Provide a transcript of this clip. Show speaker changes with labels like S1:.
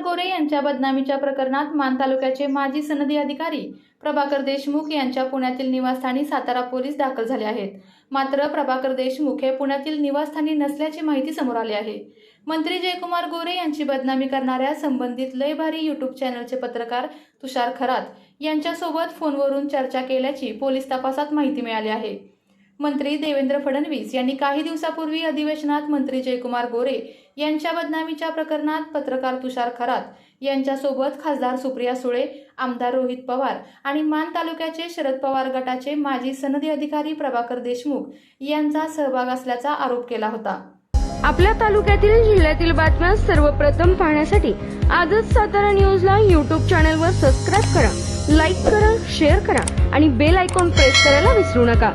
S1: गोरे यांच्या बदनामीच्या प्रकरणात मान तालुक्याचे माजी सनदी अधिकारी प्रभाकर देशमुख यांच्या पुण्यातील निवासस्थानी सातारा पोलीस दाखल झाले आहेत. मात्र प्रभाकर देशमुख हे पुण्यातील निवासस्थानी नसल्याची माहिती समोर आली आहे. मंत्री जयकुमार गोरे यांची बदनामी करणाऱ्या संबंधित लय भारी युट्यूब चॅनलचे पत्रकार तुषार खरात यांच्यासोबत फोनवरून चर्चा केल्याची पोलीस तपासात माहिती मिळाली आहे. मंत्री देवेंद्र फडणवीस यांनी काही दिवसापूर्वी अधिवेशनात मंत्री जयकुमार गोरे यांच्या बदनामीच्या प्रकरणात पत्रकार तुषार खरात यांच्यासोबत खासदार सुप्रिया सुळे आमदार रोहित पवार आणि मान तालुक्याचे शरद पवार गटाचे माजी सनदी अधिकारी प्रभाकर देशमुख यांचा सहभाग असल्याचा आरोप केला होता.
S2: आपल्या तालुक्यातील जिल्ह्यातील बातम्या सर्वप्रथम पाहण्यासाठी आजच सातारा न्यूजला यूट्यूब चॅनलवर सबस्क्राईब करा लाईक करा शेअर करा आणि बेल आयकॉन प्रेस करायला विसरू नका.